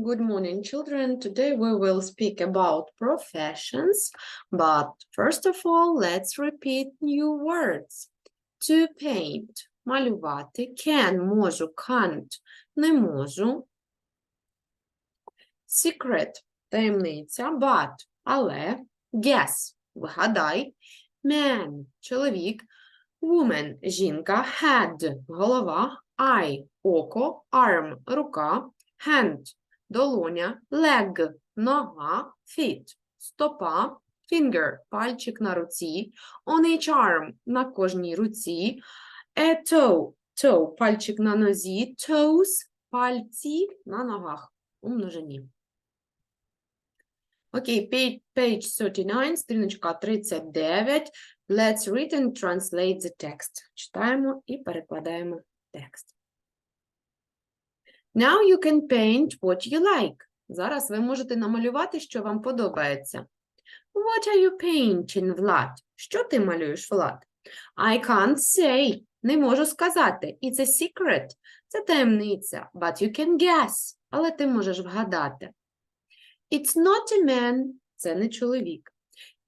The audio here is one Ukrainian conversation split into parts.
Good morning, children. Today we will speak about professions, but first of all, let's repeat new words. To paint – малювати, can – можу, can't – не можу. Secret – таємниця, but – але, guess – вгадай, man – чоловік, woman – жінка, head – голова, eye – око, arm – рука, hand – долоня, leg – нога, feet – стопа, finger – пальчик на руці, on each arm – на кожній руці, a toe – toe – пальчик на нозі, toes – пальці на ногах у. Окей, page, page 39, сторіночка 39. Let's read and translate the text. Читаємо і перекладаємо текст. Now you can paint what you like. Зараз ви можете намалювати, що вам подобається. What are you painting, Влад? Що ти малюєш, Влад? I can't say. Не можу сказати. It's a secret. Це таємниця. But you can guess. Але ти можеш вгадати. It's not a man. Це не чоловік.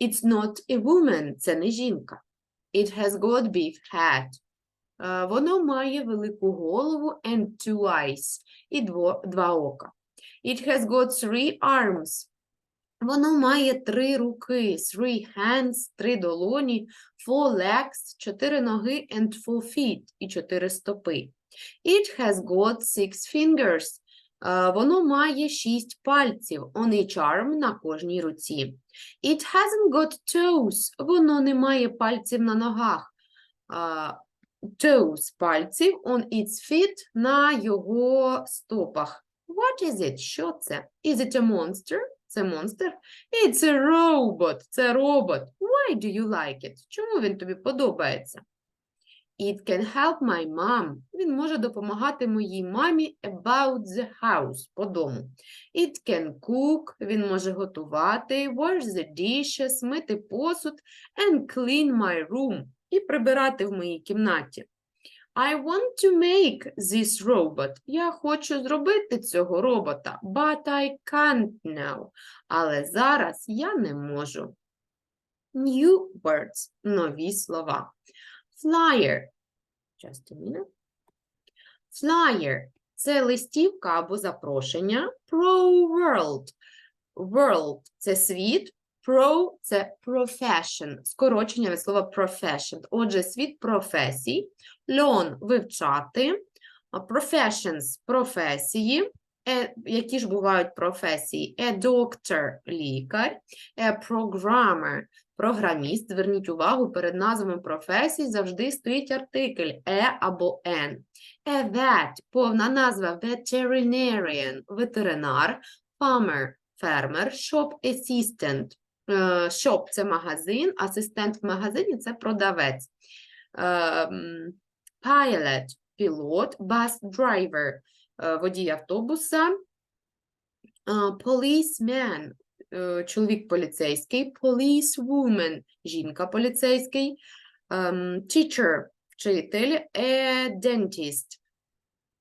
It's not a woman. Це не жінка. It has got big head. Е, Воно має велику голову and two eyes. І дво, два ока. It has got three arms. Воно має три руки, three hands, три долоні, four legs, чотири ноги and four feet і чотири стопи. It has got six fingers. Е, Воно має шість пальців, on each arm на кожній руці. It hasn't got toes. Воно не має пальців на ногах. Е, Toes – пальців, on its feet – на його стопах. What is it? Що це? Is it a monster? Це монстр? It's a robot. Це робот. Why do you like it? Чому він тобі подобається? It can help my mom. Він може допомагати моїй мамі about the house, по дому. It can cook. Він може готувати, wash the dishes, мити посуд, and clean my room. І прибирати в моїй кімнаті. I want to make this robot. Я хочу зробити цього робота, but I can't now. Але зараз я не можу. New words – нові слова. Flyer. Just a minute. Flyer – це листівка або запрошення. Pro world. World – це світ. Pro – це profession. Скорочення від слова profession. Отже, світ професій. Learn – вивчати. Professions – професії. Е, які ж бувають професії? A doctor – лікар. A programmer – програміст. Зверніть увагу, перед назвами професій завжди стоїть артикль «е» або «ен». A vet – повна назва veterinarian – ветеринар. Farmer – фермер. Shop assistant Е, Shop – це магазин, асистент в магазині – це продавець. Ем, Pilot – пілот, driver е, – водій автобуса. Е, Policeman е, – чоловік поліцейський. Policewoman – жінка поліцейський. Ем, Teacher – вчитель. A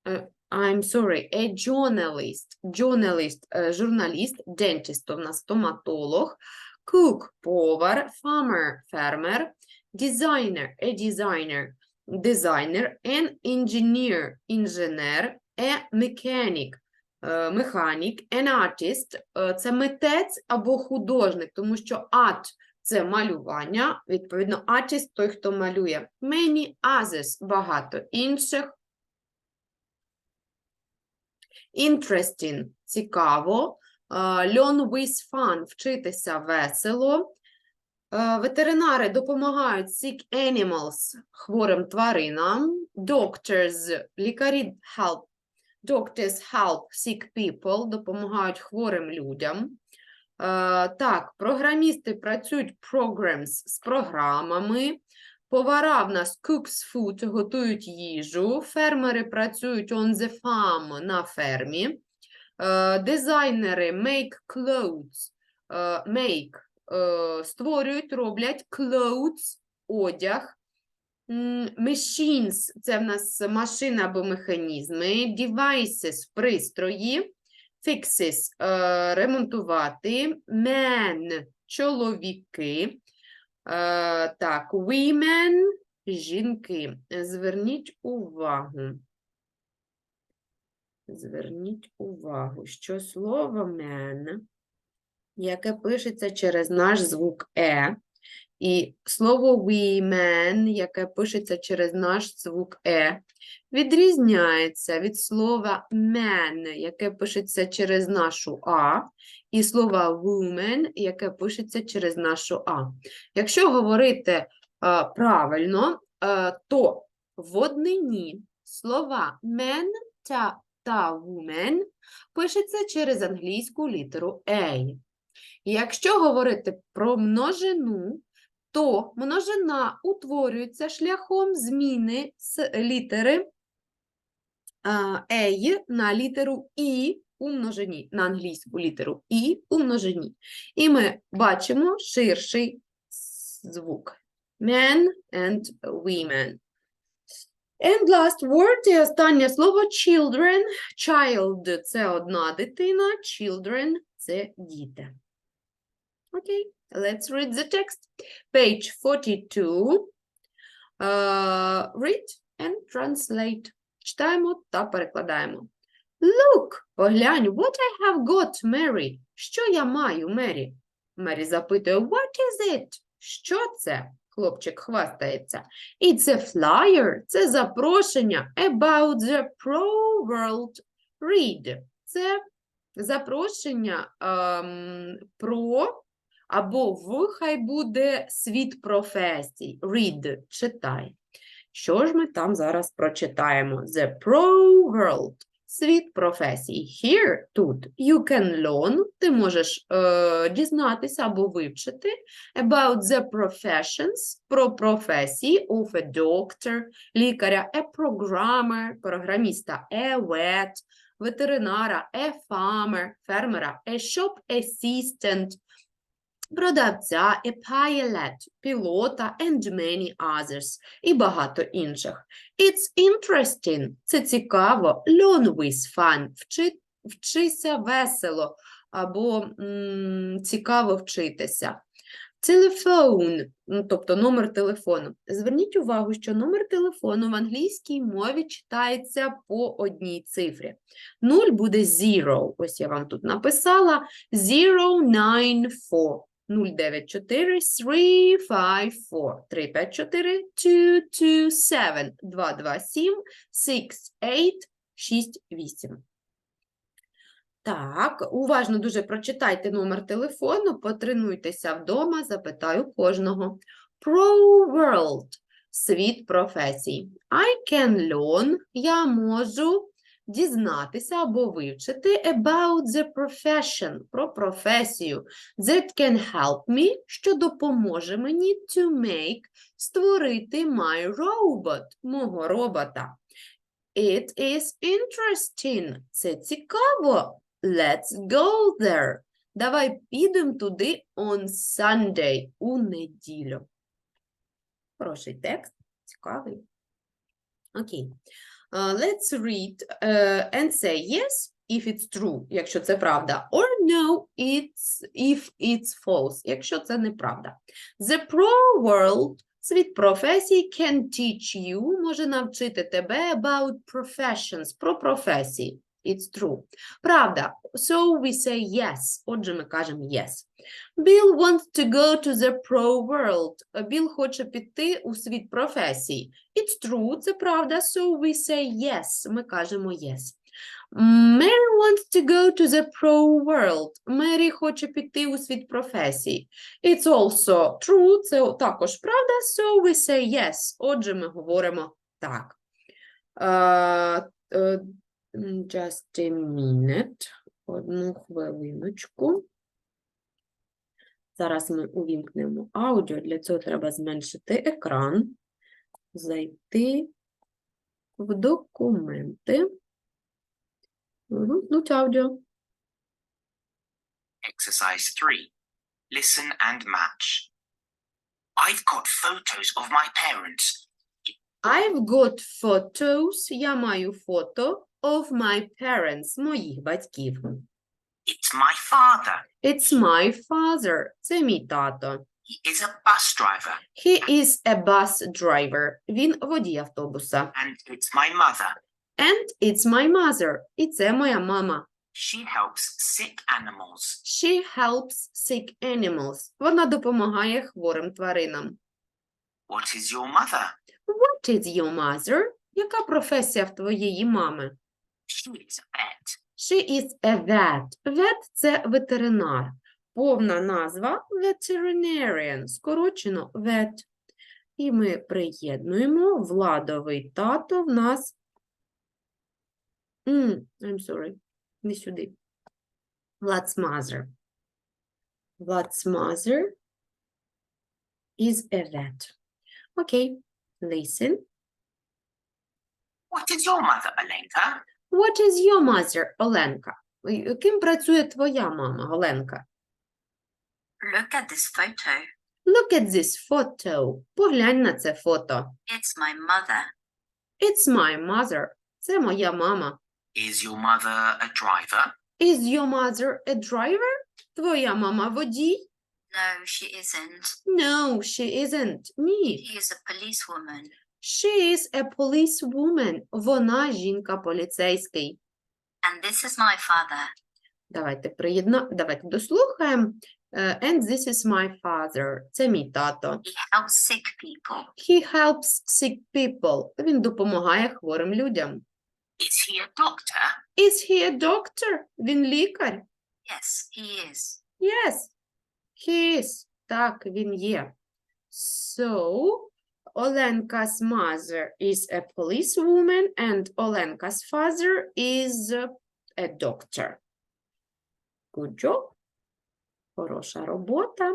е, I'm sorry, a journalist. Journalist е, – журналіст. Dentist – в нас стоматолог. Cook – повар. Farmer – фермер. Designer – a designer. Дизайнер. An engineer – інженер. A mechanic е, – механік. An artist е, – це митець або художник, тому що art – це малювання, відповідно, artist – той, хто малює. Many others – багато інших. Interesting – цікаво. Learn with fun – вчитися весело. Е, Ветеринари допомагають sick animals – хворим тваринам. Doctors – лікарі help. Doctors help sick people – допомагають хворим людям. Е, Так, програмісти працюють programs з програмами. Повара в нас cooks food, готують їжу. Фермери працюють on the farm на фермі. Е, Дизайнери make clothes, е, make е, створюють, роблять clothes, одяг. Machines – це в нас машини або механізми. Devices – пристрої. fixes ремонтувати, men чоловіки, так, women жінки. Зверніть увагу. Зверніть увагу, що слово man, яке пишеться через наш звук е, і слово women, яке пишеться через наш звук е, відрізняється від слова man, яке пишеться через нашу а, і слова woman, яке пишеться через нашу а. Якщо говорити е, правильно, е, то в однині слова man та, та woman пишеться через англійську літеру A. Якщо говорити про множину, то множина утворюється шляхом зміни з літери «ей» на літеру І у множині, на англійську літеру І у множині. І ми бачимо ширший звук. Men and women. And last word, і останнє слово children. Child – це одна дитина, children – це діти. Окей, let's read the text. Page 42. Uh, read and translate. Читаємо та перекладаємо. Look, поглянь, what I have got, Mary. Що я маю, Мері? Мері запитує, what is it? Що це? Хлопчик хвастається. It's a flyer. Це запрошення about the pro world read. Це запрошення ем, про або в хай буде світ професій. Read, читай. Що ж ми там зараз прочитаємо? The Pro World. Світ професій. Here, тут, you can learn, ти можеш е, дізнатися або вивчити about the professions, про професії of a doctor, лікаря, a programmer, програміста, a vet, ветеринара, a farmer, фермера, a shop assistant, продавця, a pilot, пілота, and many others, і багато інших. It's interesting, це цікаво, learn with fun, вчи, вчися весело, або м, цікаво вчитися. Телефон, ну, тобто номер телефону. Зверніть увагу, що номер телефону в англійській мові читається по одній цифрі. 0 буде zero. Ось я вам тут написала 094. 094 354 354 227 227 68 68. Так, уважно дуже прочитайте номер телефону, потренуйтеся вдома, запитаю кожного. Pro World – світ професій. I can learn – я можу дізнатися або вивчити about the profession – про професію. That can help me – що допоможе мені to make – створити my robot – мого робота. It is interesting – це цікаво. Let's go there. Давай підемо туди on Sunday, у неділю. Хороший текст, цікавий. Окей. Uh, let's read uh, and say yes if it's true, якщо це правда, or no it's, if it's false, якщо це неправда. The pro world, світ професій, can teach you, може навчити тебе about professions, про професії. It's true. Правда. So we say yes. Отже, ми кажемо yes. Bill wants to go to the pro world. Біл хоче піти у світ професій. It's true. Це правда. So we say yes. Ми кажемо yes. Mary wants to go to the pro world. Мері хоче піти у світ професій. It's also true. Це також правда. So we say yes. Отже, ми говоримо так. Uh, uh, Just a minute. Одну хвилиночку. Зараз ми увімкнемо аудіо. Для цього треба зменшити екран, зайти в документи, вимкнути аудіо. Exercise 3. Listen and match. I've got photos of my parents. I've got photos. Я маю фото of my parents, моїх батьків. It's my father. It's my father. Це мій тато. He is a bus driver. He is a bus driver. Він водій автобуса. And it's my mother. And it's my mother. І це моя мама. She helps sick animals. She helps sick animals. Вона допомагає хворим тваринам. What is your mother? What is your mother? Яка професія в твоєї мами? She is a vet. She is a vet. Vet – це ветеринар. Повна назва veterinarian, скорочено vet. І ми приєднуємо Владовий тато в нас. М, I'm sorry, не сюди. Vlad's mother. Vlad's mother is a vet. Окей, okay. listen. What is your mother, Olenka? What is your mother, Оленка? Ой, Ким працює твоя мама, Оленка? Look at this photo. Look at this photo. Поглянь на це фото. It's my mother. It's my mother. Це моя мама. Is your mother a driver? Is your mother a driver? Твоя мама водій? No, she isn't. No, she isn't. Ні. She is a policewoman. She is a policewoman. Вона жінка поліцейський. And this is my father. Давайте приєдна... Давайте дослухаємо. Е, And this is my father. Це мій тато. He helps sick people. He helps sick people. Він допомагає хворим людям. Is he a doctor? Is he a doctor? Він лікар? Yes, he is. Yes, he is. Так, він є. So, Olenka's mother is a policewoman and Olenka's father is a doctor. Good job. Хороша робота.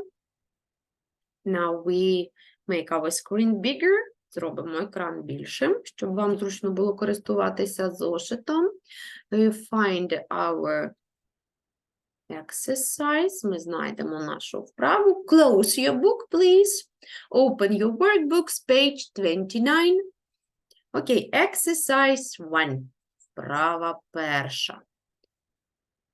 Now we make our screen bigger. Зробимо екран більшим, щоб вам зручно було користуватися зошитом. We find our exercise. Ми знайдемо нашу вправу. Close your book, please. Open your workbooks, page 29. Окей, exercise 1. Вправа перша.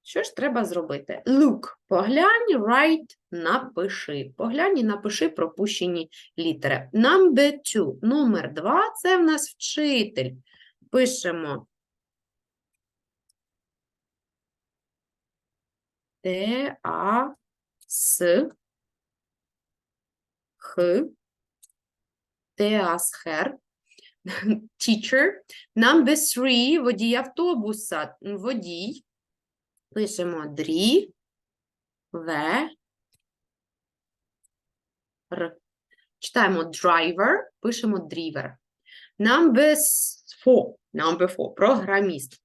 Що ж треба зробити? Look, поглянь, write, напиши. Поглянь і напиши пропущені літери. Number two. Номер два – це в нас вчитель. Пишемо Т, А, С, Х, Теасхер, teacher. Number three, водій автобуса, водій. Пишемо дрі, В, Р. Читаємо driver, пишемо driver. Number four, number four, програміст.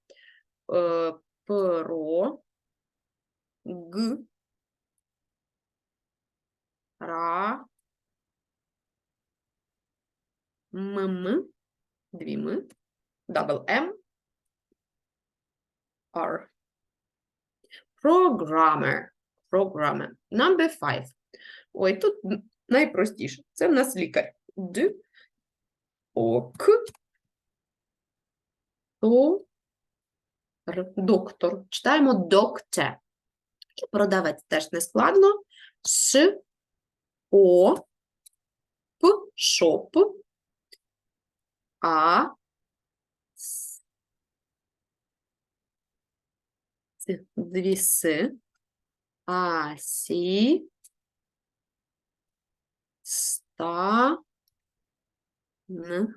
Е, Про, Г, Ра, ММ, дві М, double M, R. Programmer, programmer. Number five. Ой, тут найпростіше. Це в нас лікар. Д, О, К, То, Р. Доктор. Читаємо докте. Продавець теж не складно. Ш, О, П, шоп, А, С, Ц, дві С, А, Сі, Ста, Н,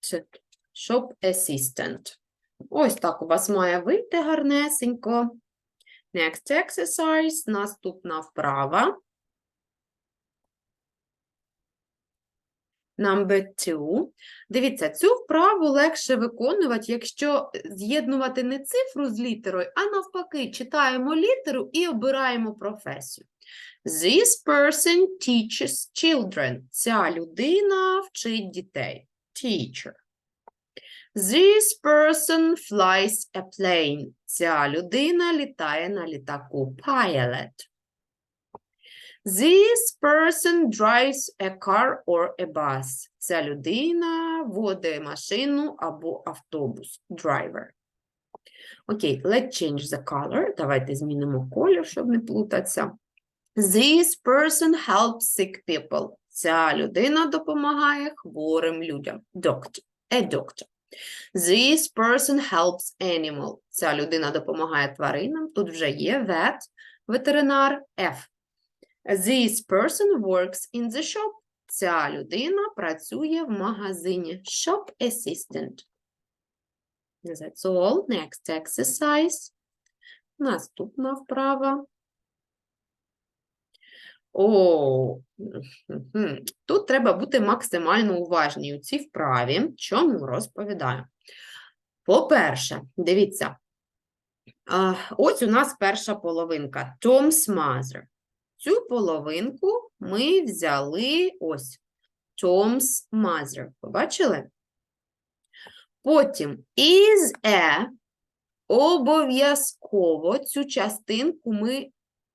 Ч. Shop assistant. Ось так у вас має вийти гарнесенько. Next exercise. Наступна вправа. Number two. Дивіться, цю вправу легше виконувати, якщо з'єднувати не цифру з літерою, а навпаки, читаємо літеру і обираємо професію. This person teaches children. Ця людина вчить дітей. Teacher. This person flies a plane. Ця людина літає на літаку. Pilot. This person drives a car or a bus. Ця людина водить машину або автобус. Driver. Окей, let's change the color. Давайте змінимо колір, щоб не плутатися. This person helps sick people. Ця людина допомагає хворим людям. Doctor. A doctor. This person helps animal. Ця людина допомагає тваринам. Тут вже є vet, ветеринар, F. This person works in the shop. Ця людина працює в магазині. Shop assistant. That's all. Next exercise. Наступна вправа. О, тут треба бути максимально уважні у цій вправі. Чому розповідаю? По-перше, дивіться, ось у нас перша половинка Tom's mother. Цю половинку ми взяли ось Tom's mother. Побачили? Потім is a обов'язково цю частинку ми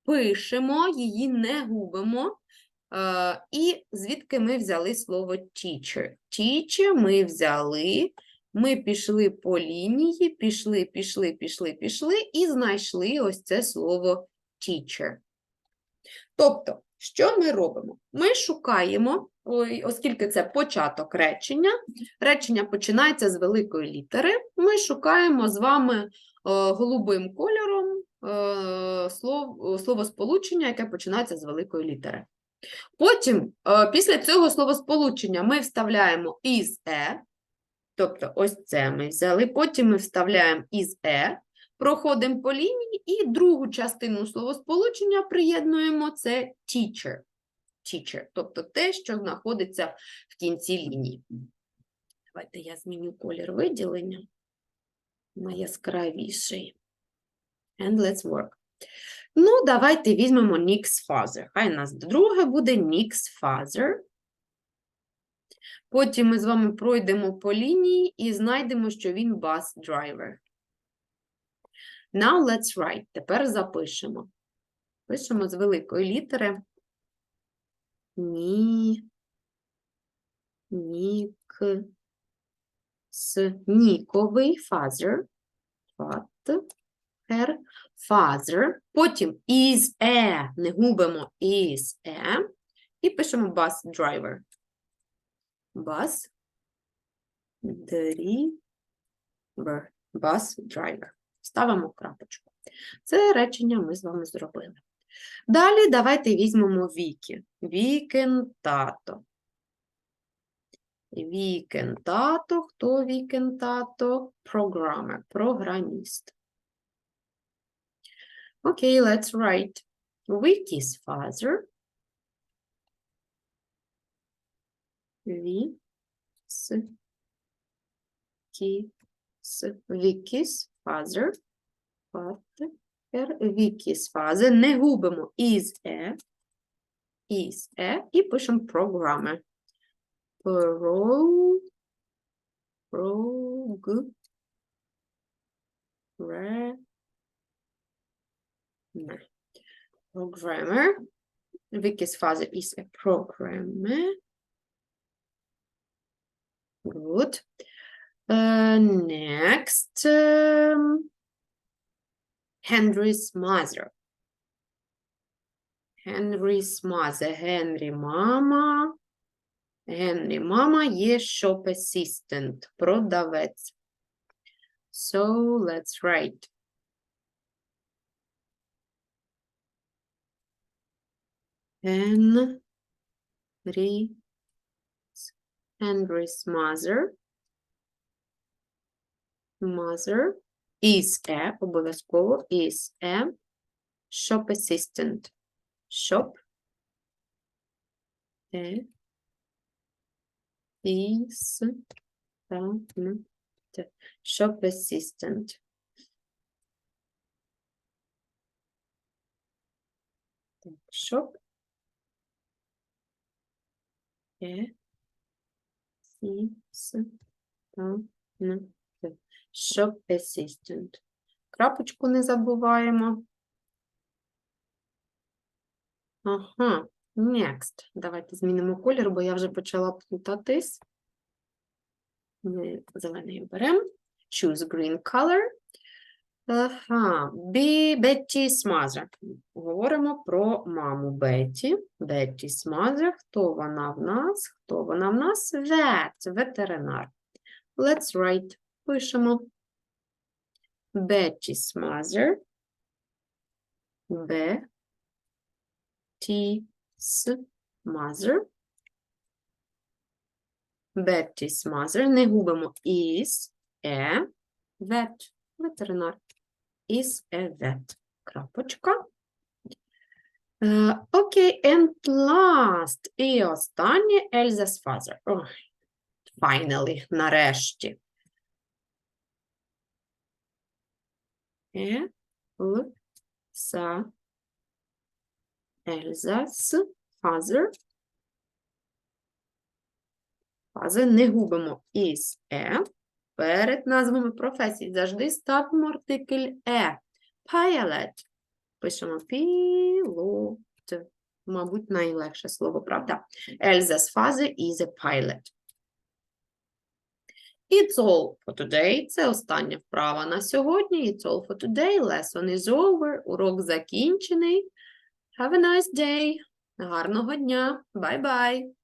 пишемо, її не губимо. Е, і звідки ми взяли слово teacher? Teacher ми взяли, ми пішли по лінії, пішли, пішли, пішли, пішли і знайшли ось це слово teacher. Тобто, що ми робимо? Ми шукаємо, оскільки це початок речення, речення починається з великої літери, ми шукаємо з вами е, голубим кольором слов, словосполучення, яке починається з великої літери. Потім, е, після цього словосполучення ми вставляємо is e, тобто ось це ми взяли, потім ми вставляємо is e, проходимо по лінії і другу частину словосполучення приєднуємо це teacher. Teacher, тобто те, що знаходиться в кінці лінії. Давайте я зміню колір виділення на яскравіший. And let's work. Ну, давайте візьмемо Nick's father. Хай у нас друге буде Nick's father. Потім ми з вами пройдемо по лінії і знайдемо, що він bus driver. Now let's write. Тепер запишемо. Пишемо з великої літери. Ні. Нік. С. Ніковий father. Фат. Her. Father. Потім is a. Не губимо is a. І пишемо bus driver. Bus. Driver. Bus driver. Ставимо крапочку. Це речення ми з вами зробили. Далі давайте візьмемо Вікі. Вікен тато. Вікен тато. Хто вікен тато? Програмер, програміст. Окей, let's write. Vicky's father. Ві. С. Кі. С. Vicky's father. Father. Vicky's father. Не губимо is a. Is a. І пишемо програми. Про. Прог. Ре. Не. Programmer. Vicky's father is a programmer. Good. Uh, next, um, Henry's mother. Henry's mother. Henry мама. Henry мама є shop assistant, продавець. So, let's write. Henry, Henry's mother. Mother is a, обов'язково, is a shop assistant. Shop е, is та- shop assistant. Так, shop е, is та- Shop assistant. Крапочку не забуваємо. Ага, next. Давайте змінимо колір, бо я вже почала плутатись. Ми зелений беремо. Choose green color. Ага, Бетті's mother. Говоримо про маму Бетті. Бетті's mother. Хто вона в нас? Хто вона в нас? Vet, ветеринар. Let's write. Пишемо. Betty's mother. Betty's mother. Betty's mother. Не губимо is a vet. Ветеринар. Is a vet. Крапочка. Е, Окей, and last. І останнє Elsa's father. Finally, нарешті. Е, Са, Elsa's father. Father не губимо is a. Перед назвами професій завжди ставимо артикль е. Pilot. Пишемо пілот. Мабуть, найлегше слово, правда? Elsa's father is a pilot. It's all for today. Це остання вправа на сьогодні. It's all for today. Lesson is over. Урок закінчений. Have a nice day. Гарного дня. Bye-bye.